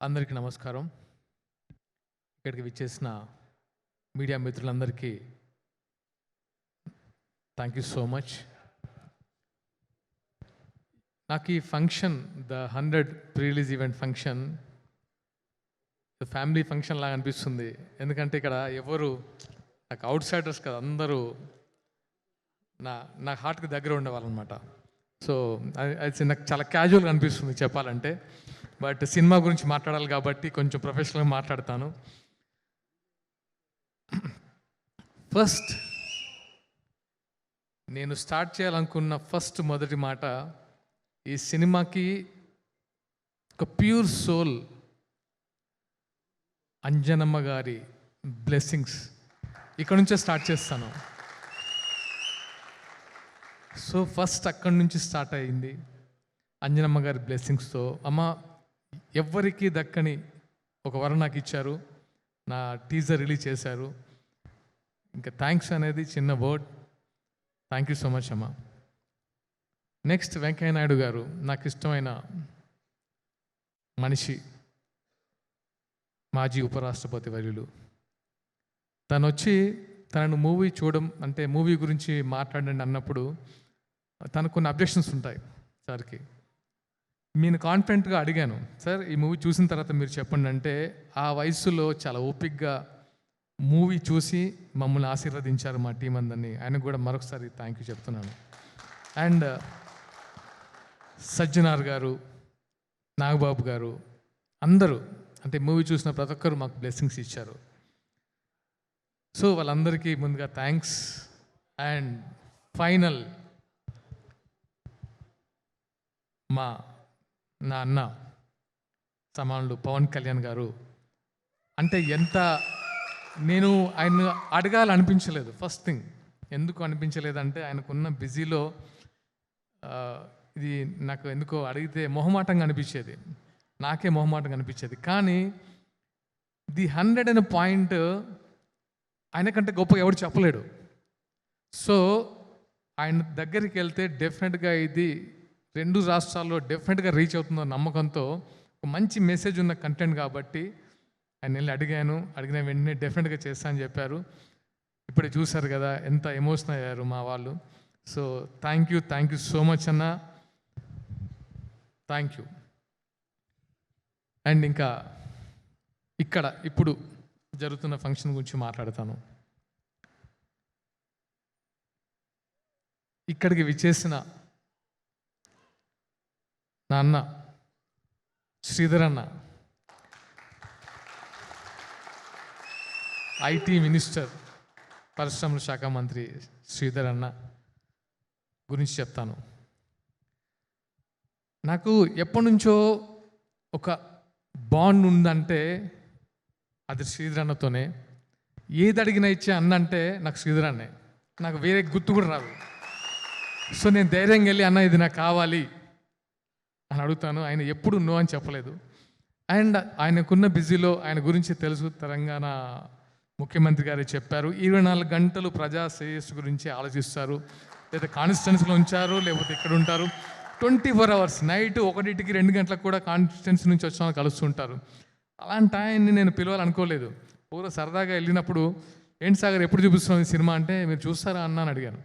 అందరికీ నమస్కారం. ఇక్కడికి విచ్చేసిన మీడియా మిత్రులందరికీ థ్యాంక్ యూ సో మచ్ నాకు ఈ function the hundred prerelease event function family function లాగా అనిపిస్తుంది. ఎందుకంటే ఇక్కడ ఎవరు నాకు అవుట్ సైడర్స్ కదా అందరూ నా నా హార్ట్కి దగ్గర ఉండేవాళ్ళు అనమాట సో అది నాకు చాలా క్యాజువల్గా అనిపిస్తుంది చెప్పాలంటే. బట్ సినిమా గురించి మాట్లాడాలి కాబట్టి కొంచెం ప్రొఫెషనల్గా మాట్లాడతాను. ఫస్ట్ నేను స్టార్ట్ చేయాలనుకున్న ఫస్ట్ మొదటి మాట ఈ సినిమాకి ఒక ప్యూర్ సోల్ అంజనమ్మ గారి బ్లెస్సింగ్స్ ఇక్కడ నుంచే స్టార్ట్ చేస్తాను. సో ఫస్ట్ అక్కడి నుంచి స్టార్ట్ అయింది అంజనమ్మ గారి బ్లెస్సింగ్స్తో అమ్మ ఎవ్వరికీ దక్కని ఒక వరం నాకు ఇచ్చారు. నా టీజర్ రిలీజ్ చేశారు. ఇంకా థ్యాంక్స్ అనేది చిన్న word. Thank you so much అమ్మ. నెక్స్ట్ వెంకయ్య నాయుడు గారు నాకు ఇష్టమైన మనిషి మాజీ ఉపరాష్ట్రపతి వర్యులు తను వచ్చి తనను మూవీ చూడడం అంటే మూవీ గురించి మాట్లాడండి అన్నప్పుడు తనకు కొన్ని అబ్జెక్షన్స్ ఉంటాయి సార్కి. నేను కాన్ఫిడెంట్గా అడిగాను సార్ ఈ మూవీ చూసిన తర్వాత మీరు చెప్పండి అంటే ఆ వయసులో చాలా ఓపిక్గా మూవీ చూసి మమ్మల్ని ఆశీర్వదించారు మా టీం అందరినీ. ఆయనకు కూడా మరొకసారి థ్యాంక్ యూ చెప్తున్నాను. అండ్ సజ్జనార్ గారు నాగబాబు గారు అందరూ అంటే మూవీ చూసిన ప్రతి ఒక్కరు మాకు బ్లెస్సింగ్స్ ఇచ్చారు. సో వాళ్ళందరికీ ముందుగా థ్యాంక్స్ అండ్ ఫైనల్ మా నా అన్న సమానులు పవన్ కళ్యాణ్ గారు. అంటే ఎంత నేను ఆయన అడగాలనిపించలేదు ఫస్ట్ థింగ్ ఎందుకు అనిపించలేదంటే ఆయనకున్న బిజీలో ఇది నాకు ఎందుకో అడిగితే మొహమాటంగా అనిపించేది. నాకే మొహమాటంగా అనిపించేది. కానీ ది హండ్రెడ్ అనే పాయింట్ ఆయనకంటే గొప్ప ఎవడు చెప్పలేడు. సో ఆయన దగ్గరికి వెళ్తే డెఫినెట్గా ఇది రెండు రాష్ట్రాల్లో డెఫినెట్గా రీచ్ అవుతుందో నమ్మకంతో ఒక మంచి మెసేజ్ ఉన్న కంటెంట్ కాబట్టి ఆయన వెళ్ళి అడిగాను. అడిగిన వెంటనే డెఫినెట్గా చేస్తా అని చెప్పారు. ఇప్పుడే చూశారు కదా ఎంత ఎమోషన్ అయ్యారు మా వాళ్ళు. So thank you thank you so much అన్న. థ్యాంక్ యూ అండ్ ఇంకా ఇక్కడ ఇప్పుడు జరుగుతున్న ఫంక్షన్ గురించి మాట్లాడతాను. ఇక్కడికి విచ్చేసిన నా అన్న శ్రీధర్ అన్న ఐటీ మినిస్టర్ పరిశ్రమల శాఖ మంత్రి శ్రీధర్ అన్న గురించి చెప్తాను. నాకు ఎప్పటి నుంచో ఒక బాండ్ ఉందంటే అది శ్రీధర్ అన్నతోనే ఏది అడిగినా ఇచ్చే అన్న అంటే నాకు శ్రీధర్ అన్నే నాకు వేరే గుర్తు కూడా రాదు. సో నేను ధైర్యంగా వెళ్ళి అన్న ఇది నాకు కావాలి. అని అడుగుతాను. ఆయన ఎప్పుడు నో అని చెప్పలేదు. అండ్ ఆయనకున్న బిజీలో ఆయన గురించి తెలుసు. తెలంగాణ ముఖ్యమంత్రి గారు చెప్పారు. ఇరవై నాలుగు గంటలు ప్రజా శ్రేయస్సు గురించి ఆలోచిస్తారు. లేదా కాన్స్టిట్యున్సీలో ఉంచారు లేకపోతే ఇక్కడ ఉంటారు. ట్వంటీ ఫోర్ అవర్స్ నైట్ ఒకటింటికి రెండు గంటలకు కూడా కాన్స్టిట్యున్సీ నుంచి వచ్చిన వాళ్ళు కలుస్తుంటారు అలాంటి ఆయన్ని నేను పిలవాలనుకోలేదు. పూర్వ సరదాగా వెళ్ళినప్పుడు ఏంటి సాగర్ ఎప్పుడు చూపిస్తున్నాం ఈ సినిమా? అంటే మీరు చూస్తారా అన్న? అని అడిగాను.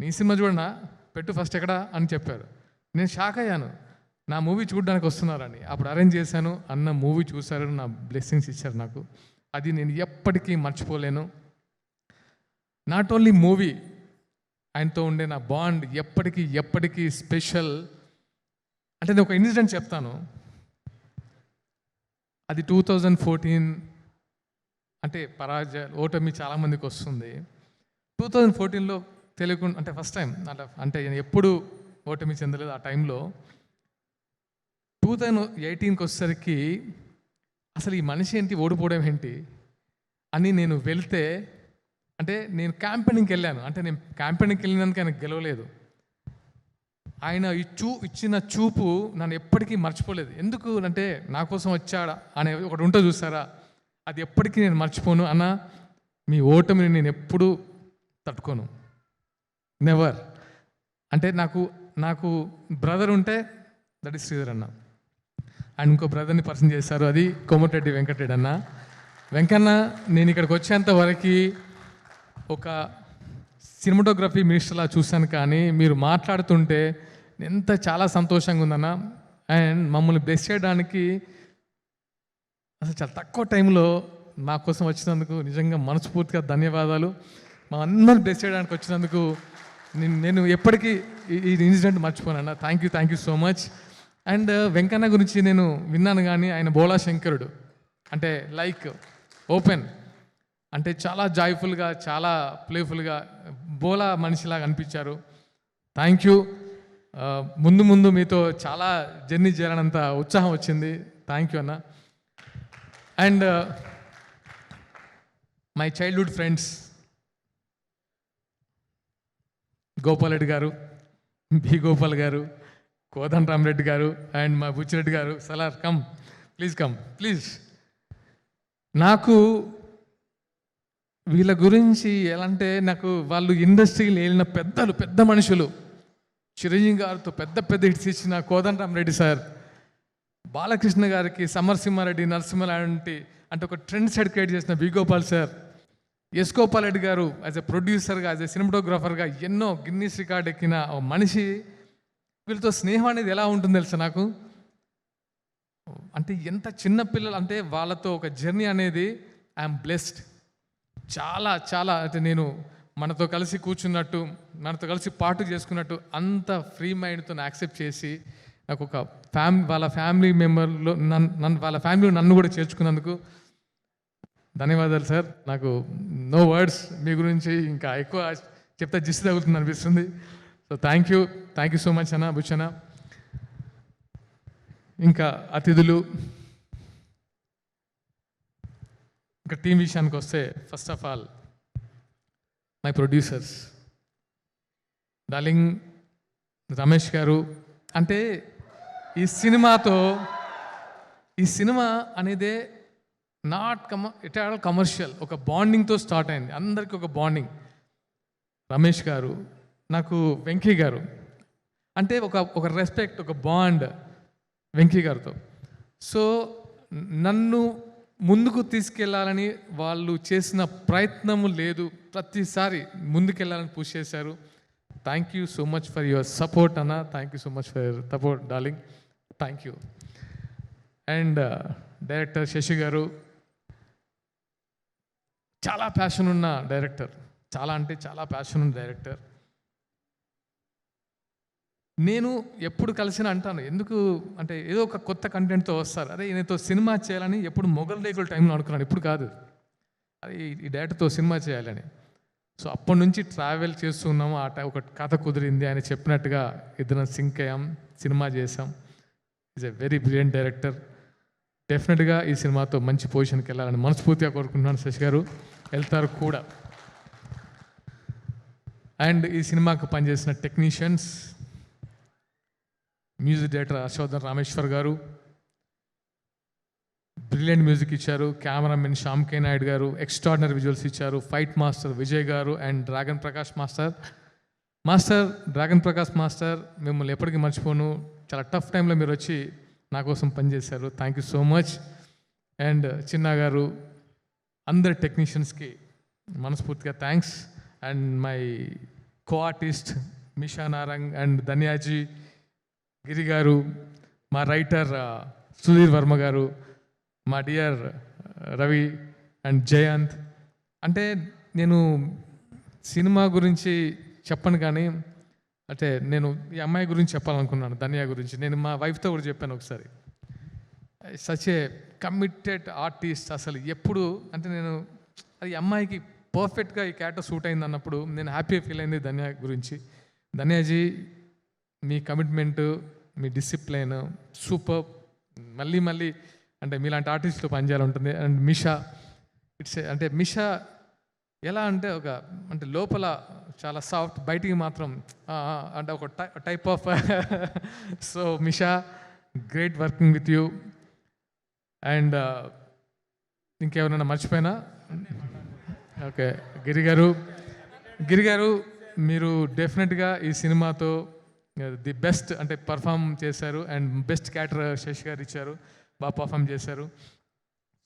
నీ సినిమా చూడనా? పెట్టు ఫస్ట్ ఎక్కడ? అని చెప్పారు. నేను షాక్ అయ్యాను. నా మూవీ చూడడానికి వస్తున్నారని. అప్పుడు అరేంజ్ చేశాను. అన్న మూవీ చూశారు నా బ్లెస్సింగ్స్ ఇచ్చారు నాకు. అది నేను ఎప్పటికీ మర్చిపోలేను. నాట్ ఓన్లీ మూవీ ఆయనతో ఉండే నా బాండ్ ఎప్పటికీ ఎప్పటికీ స్పెషల్ అంటే నేను ఒక ఇన్సిడెంట్ చెప్తాను. అది టూ థౌజండ్ ఫోర్టీన్ అంటే పరాజయ ఓటమి చాలామందికి వస్తుంది. టూ థౌజండ్ ఫోర్టీన్లో తెలియకుండా అంటే ఫస్ట్ టైం అట్లా అంటే నేను ఎప్పుడు ఓటమి చెందలేదు ఆ టైంలో. టూ థౌజండ్ ఎయిటీన్కి వచ్చేసరికి అసలు ఈ మనిషి ఏంటి ఓడిపోవడం ఏంటి అని నేను వెళ్తే అంటే నేను క్యాంపెయినింగ్కి వెళ్ళాను. అంటే నేను క్యాంపెయినింగ్కి వెళ్ళినందుకు ఆయన గెలవలేదు. ఆయన ఈ చూ ఇచ్చిన చూపు నన్ను ఎప్పటికీ మర్చిపోలేదు. ఎందుకు అంటే నా కోసం వచ్చాడా అనే ఒకటి ఉంటో చూసారా? అది ఎప్పటికీ నేను మర్చిపోను అన్న మీ ఓటమిని నేను ఎప్పుడూ తట్టుకోను. నెవర్ అంటే నాకు నాకు బ్రదర్ ఉంటే దట్ ఈస్ శ్రీధర్ అన్న. అండ్ ఇంకో బ్రదర్ని పర్సన్ చేశారు అది కోమటిరెడ్డి వెంకటరెడ్డి అన్న. వెంకన్న నేను ఇక్కడికి వచ్చేంత వరకు ఒక సినిమాటోగ్రఫీ మినిస్టర్లా చూశాను కానీ మీరు మాట్లాడుతుంటే ఎంత చాలా సంతోషంగా ఉందన్న. అండ్ మమ్మల్ని బ్లెస్ చేయడానికి అసలు చాలా తక్కువ టైంలో నా కోసం వచ్చినందుకు నిజంగా మనస్ఫూర్తిగా ధన్యవాదాలు. మా అందరిని బ్లెస్ చేయడానికి వచ్చినందుకు నేను నేను ఎప్పటికీ ఈ- incident మర్చిపోనన్న thank you thank you so much and Venkanna గురించి నేను విన్నాను కానీ ఆయన బోలా శంకరుడు. అంటే లైక్ ఓపెన్ అంటే చాలా జాయ్ఫుల్గా చాలా ప్లేఫుల్గా బోలా మనిషిలాగా అనిపించారు. థ్యాంక్ యూ uh, ముందు ముందు మీతో చాలా జర్నీ చేయాలన్నంత ఉత్సాహం వచ్చింది. థ్యాంక్ యూ అన్న. And my childhood friends Gopalareddy garu B Gopal గారు కోదండరామరెడ్డి గారు అండ్ మా Buchireddy garu Salaar come please come please. నాకు వీళ్ళ గురించి ఎలా అంటే నాకు వాళ్ళు ఇండస్ట్రీలో వెళ్ళిన పెద్దలు పెద్ద మనుషులు. చిరంజీవి గారితో పెద్ద పెద్ద హిట్స్ ఇచ్చిన కోదండరామరెడ్డి సార్ బాలకృష్ణ గారికి సమరసింహారెడ్డి నరసింహ లాంటి అంటే ఒక ట్రెండ్ సెట్ క్రియేట్ చేసిన B Gopal sir. S Reddy garu as a ప్రొడ్యూసర్గా యాజ్ ఎ సినిమాటోగ్రాఫర్గా ఎన్నో గిన్నీస్ రికార్డ్ ఎక్కిన ఓ మనిషి. వీళ్ళతో స్నేహం అనేది ఎలా ఉంటుంది తెలుసా నాకు? అంటే ఎంత చిన్న పిల్లలు అంటే వాళ్ళతో ఒక జర్నీ అనేది ఐఎమ్ బ్లెస్డ్ చాలా చాలా అంటే నేను మనతో కలిసి కూర్చున్నట్టు మనతో కలిసి పాటు చేసుకున్నట్టు అంత ఫ్రీ మైండ్తో యాక్సెప్ట్ చేసి నాకు ఒక ఫ్యామ్ వాళ్ళ ఫ్యామిలీ మెంబర్లో నన్ను నన్ను వాళ్ళ ఫ్యామిలీ నన్ను కూడా చేర్చుకున్నందుకు ధన్యవాదాలు సార్. నాకు నో వర్డ్స్ మీ గురించి ఇంకా ఎక్కువ చెప్తే జిస్ తగులుతుంది అనిపిస్తుంది. So thank you thank you so much అన్న భుషణ ఇంకా అతిథులు. ఇంకా టీం విషయానికి వస్తే first of all my producers darling Ramesh garu. అంటే ఈ సినిమాతో ఈ సినిమా అనేదే not come it all commercial ఒక బాండింగ్తో స్టార్ట్ అయింది. అందరికీ ఒక బాండింగ్ రమేష్ గారు నాకు వెంకీ గారు. అంటే ఒక ఒక రెస్పెక్ట్ ఒక బాండ్ వెంకీ గారితో. సో నన్ను ముందుకు తీసుకెళ్ళాలని వాళ్ళు చేసిన ప్రయత్నము లేదు. ప్రతిసారి ముందుకెళ్ళాలని పుష్ చేశారు. Thank you so much for your support అన్న. Thank you so much for your support darling thank you and director Shashi garu చాలా ప్యాషన్ ఉన్న డైరెక్టర్ చాలా అంటే చాలా ప్యాషన్ ఉన్న డైరెక్టర్ నేను ఎప్పుడు కలిసిన అంటాను ఎందుకు అంటే ఏదో ఒక కొత్త కంటెంట్తో వస్తారు. అరే ఈయనతో సినిమా చేయాలని ఎప్పుడు మొగల్ రేకుల టైంలో అనుకున్నాను. ఇప్పుడు కాదు. అది ఈ డైరెక్టర్తో సినిమా చేయాలని. సో అప్పటి నుంచి ట్రావెల్ చేస్తున్నాము ఆ టై- ఒక కథ కుదిరింది. ఆయన చెప్పినట్టుగా ఇద్దరం సింక్ అయ్యాం సినిమా చేసాం is a very brilliant director డెఫినెట్గా ఈ సినిమాతో మంచి పొజిషన్కి వెళ్ళాలని మనస్ఫూర్తిగా కోరుకుంటున్నాను శశి గారు. వెళ్తారు కూడా. అండ్ ఈ సినిమాకు పనిచేసిన technicians music director Harshavardhan Rameshwar garu brilliant music ఇచ్చారు cameraman Shyam K Naidu garu extraordinary visuals ఇచ్చారు fight master Vijay garu and dragon Prakash master master dragon Prakash master మిమ్మల్ని ఎప్పటికీ మర్చిపోను. చాలా టఫ్ టైంలో మీరు వచ్చి నా కోసం పనిచేశారు. Thank you so much and Chinna garu అందరి టెక్నీషియన్స్కి మనస్ఫూర్తిగా thanks and my co artist Misha Narang and Dhanyaji Giri garu మా రైటర్ సుధీర్ వర్మ గారు మా డియర్ రవి అండ్ జయంత్ అంటే నేను సినిమా గురించి చెప్పను కానీ అంటే నేను ఈ అమ్మాయి గురించి చెప్పాలనుకున్నాను ధన్య గురించి. నేను మా వైఫ్తో కూడా చెప్పాను ఒకసారి. సచ్ ఏ కమిటెడ్ ఆర్టిస్ట్ అసలు ఎప్పుడు అంటే నేను అది అమ్మాయికి పర్ఫెక్ట్గా ఈ క్యారెక్టర్ సూట్ అయింది అన్నప్పుడు నేను హ్యాపీ ఫీల్ అయింది ధన్య గురించి. ధన్యాజీ మీ కమిట్మెంట్ మీ డిసిప్లైన్ సూపర్ మళ్ళీ మళ్ళీ అంటే మీలాంటి ఆర్టిస్ట్తో పనిచేయాలంటుంది. అండ్ మిషా ఇట్స్ అంటే మిషా ఎలా అంటే ఒక అంటే లోపల చాలా సాఫ్ట్ బయటికి మాత్రం అంటే ఒక type of so Misha great working with you and ఇంకెవరైనా మర్చిపోయినా? ఓకే. గిరి గారు గిరి గారు మీరు డెఫినెట్గా ఈ సినిమాతో ది బెస్ట్ అంటే పర్ఫామ్ చేశారు and best actor Shashi garu ఇచ్చారు బాగా పర్ఫామ్ చేశారు.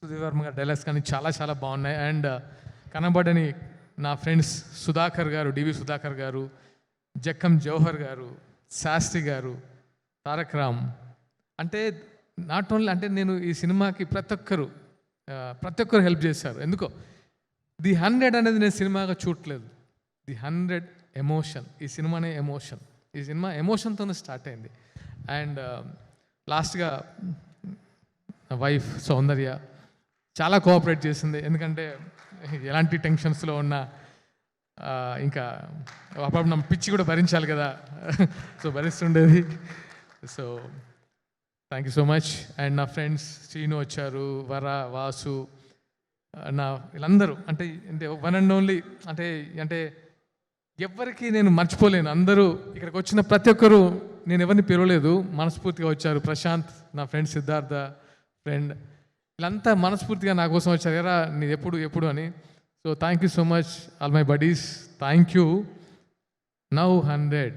సుధీర్ వర్మ గారు డైలాగ్స్ కానీ చాలా చాలా బాగున్నాయి. అండ్ కనబడని నా ఫ్రెండ్స్ సుధాకర్ గారు డివి సుధాకర్ గారు జక్కం జవహర్ గారు శాస్త్రి గారు తారక్ రామ్. అంటే నాట్ ఓన్లీ అంటే నేను ఈ సినిమాకి ప్రతి ఒక్కరు ప్రతి ఒక్కరు హెల్ప్ చేశారు. ఎందుకో? ది హండ్రెడ్ అనేది నేను సినిమాగా చూడట్లేదు. ది హండ్రెడ్ ఎమోషన్ ఈ సినిమానే ఎమోషన్ ఈ సినిమా ఎమోషన్తోనే స్టార్ట్ అయింది. అండ్ లాస్ట్గా వైఫ్ సౌందర్య చాలా కోఆపరేట్ చేసింది. ఎందుకంటే ఎలాంటి టెన్షన్స్లో ఉన్నా ఇంకా అప్పుడు పిచ్చి కూడా భరించాలి కదా. So భరిస్తుండేది. So thank you so much and నా ఫ్రెండ్స్ శ్రీను వచ్చారు వర వాసు నా వీళ్ళందరూ. అంటే అంటే వన్ అండ్ ఓన్లీ అంటే అంటే ఎవరికి నేను మర్చిపోలేను. అందరూ ఇక్కడికి వచ్చిన ప్రతి ఒక్కరూ నేను ఎవరిని పిలవలేదు. మనస్ఫూర్తిగా వచ్చారు ప్రశాంత్ నా ఫ్రెండ్ సిద్ధార్థ ఫ్రెండ్ వీళ్ళంతా మనస్ఫూర్తిగా నా కోసం వచ్చారు. ఎరా నీ ఎప్పుడు ఎప్పుడు అని. So thank you so much all my buddies thank you now hundred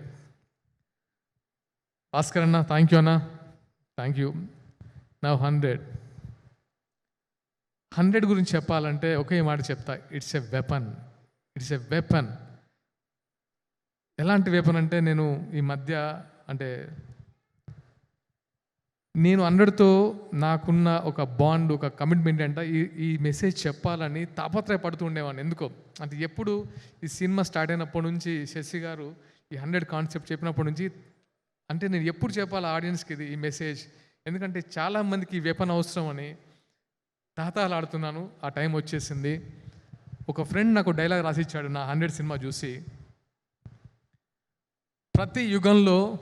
Bhaskar అన్న థ్యాంక్ యూ అన్నా. Thank you now hundred hundred గురించి చెప్పాలంటే ఒకే మాట చెప్తా. It's a weapon it's a weapon ఎలాంటి వెపన్ అంటే నేను ఈ మధ్య అంటే నేను హండ్రెడ్తో నాకున్న ఒక బాండ్ ఒక కమిట్మెంట్ అంటే ఈ ఈ మెసేజ్ చెప్పాలని తాపత్రయపడుతూ ఉండేవాడిని. ఎందుకో? అంటే ఎప్పుడు ఈ సినిమా స్టార్ట్ అయినప్పటి నుంచి శశి గారు ఈ హండ్రెడ్ కాన్సెప్ట్ చెప్పినప్పటి నుంచి అంటే నేను ఎప్పుడు చెప్పాలి ఆడియన్స్కి ఇది ఈ మెసేజ్ ఎందుకంటే చాలామందికి వెపన్ అవసరం అని తాతాలాడుతున్నాను ఆ టైం వచ్చేసింది. ఒక ఫ్రెండ్ నాకు డైలాగ్ రాసిచ్చాడు నా హండ్రెడ్ సినిమా చూసి. ప్రతి యుగంలో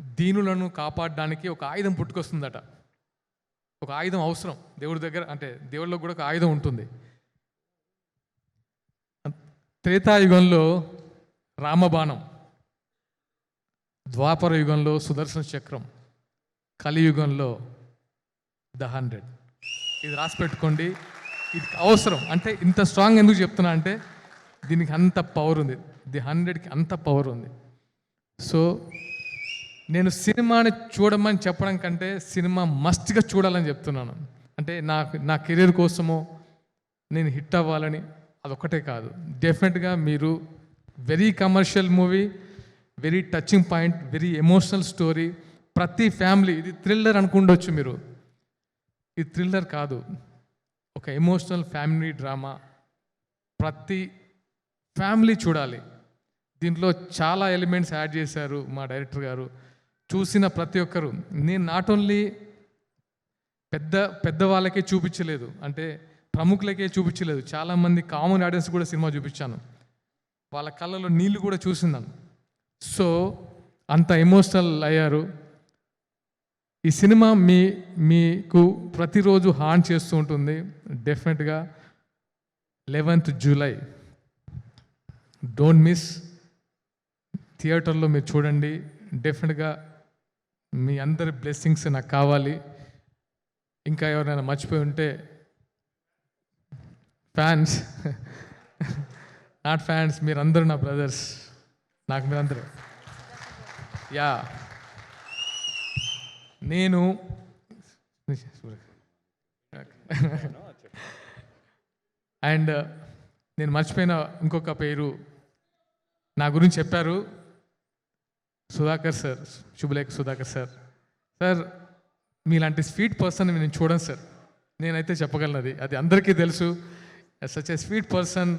దీనులను కాపాడడానికి ఒక ఆయుధం పుట్టుకొస్తుందట. ఒక ఆయుధం అవసరం. దేవుడి దగ్గర అంటే దేవుడిలో కూడా ఒక ఆయుధం ఉంటుంది. త్రేతాయుగంలో రామబాణం. ద్వాపర యుగంలో సుదర్శన చక్రం కలియుగంలో ద హండ్రెడ్. ఇది రాసి పెట్టుకోండి. ఇది అవసరం. అంటే ఇంత స్ట్రాంగ్ ఎందుకు చెప్తున్నా అంటే దీనికి అంత పవర్ ఉంది. ది హండ్రెడ్కి అంత పవర్ ఉంది. సో నేను సినిమాని చూడమని చెప్పడం కంటే సినిమా మస్ట్గా చూడాలని చెప్తున్నాను. అంటే నా నా కెరీర్ కోసమో నేను హిట్ అవ్వాలని అదొక్కటే కాదు. డెఫినెట్గా మీరు very commercial movie very touching point very emotional story ప్రతి ఫ్యామిలీ ఇది థ్రిల్లర్ అనుకుండొచ్చు మీరు. ఇది థ్రిల్లర్ కాదు. ఒక ఎమోషనల్ ఫ్యామిలీ డ్రామా ప్రతి ఫ్యామిలీ చూడాలి. దీంట్లో చాలా ఎలిమెంట్స్ యాడ్ చేశారు మా డైరెక్టర్ గారు. చూసిన ప్రతి ఒక్కరు. నేను నాట్ ఓన్లీ పెద్ద పెద్ద వాళ్ళకే చూపించలేదు. అంటే ప్రముఖులకే చూపించలేదు. చాలామంది కామన్ ఆడియన్స్ కూడా సినిమా చూపించాను. వాళ్ళ కళ్ళలో నీళ్ళు కూడా చూసిందాను సో అంత ఎమోషనల్ అయ్యారు. ఈ సినిమా మీ మీకు ప్రతిరోజు హాన్ చేస్తూ ఉంటుంది. డెఫినెట్గా లెవెన్త్ జూలై డోంట్ మిస్ థియేటర్లో మీరు చూడండి. డెఫినెట్గా మీ అందరి బ్లెస్సింగ్స్ నాకు కావాలి. ఇంకా ఎవరైనా మర్చిపోయి ఉంటే ఫ్యాన్స్ నాట్ ఫ్యాన్స్ మీరందరూ నా బ్రదర్స్ నాకు మీరందరూ యా. నేను అండ్ నేను మర్చిపోయిన ఇంకొక పేరు నా గురించి చెప్పారు. Sudhakar sir Subhalekha Sudhakar sir. Sir మీలాంటి స్వీట్ పర్సన్ నేను చూడను సార్. నేనైతే చెప్పగలనది. అది అది అందరికీ తెలుసు. సచ్ ఏ స్వీట్ పర్సన్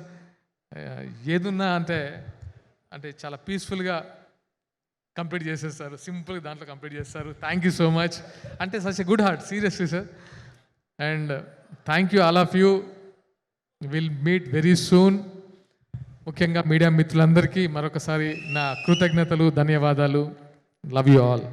ఏదున్నా అంటే అంటే చాలా పీస్ఫుల్గా కంప్లీట్ చేసేస్తారు. సింపుల్గా దాంట్లో కంప్లీట్ చేస్తారు. థ్యాంక్ యూ సో మచ్ అంటే such a good heart seriously sir and thank you all of you will meet very soon ముఖ్యంగా మీడియా మిత్రులందరికీ మరొకసారి నా కృతజ్ఞతలు ధన్యవాదాలు. Love you all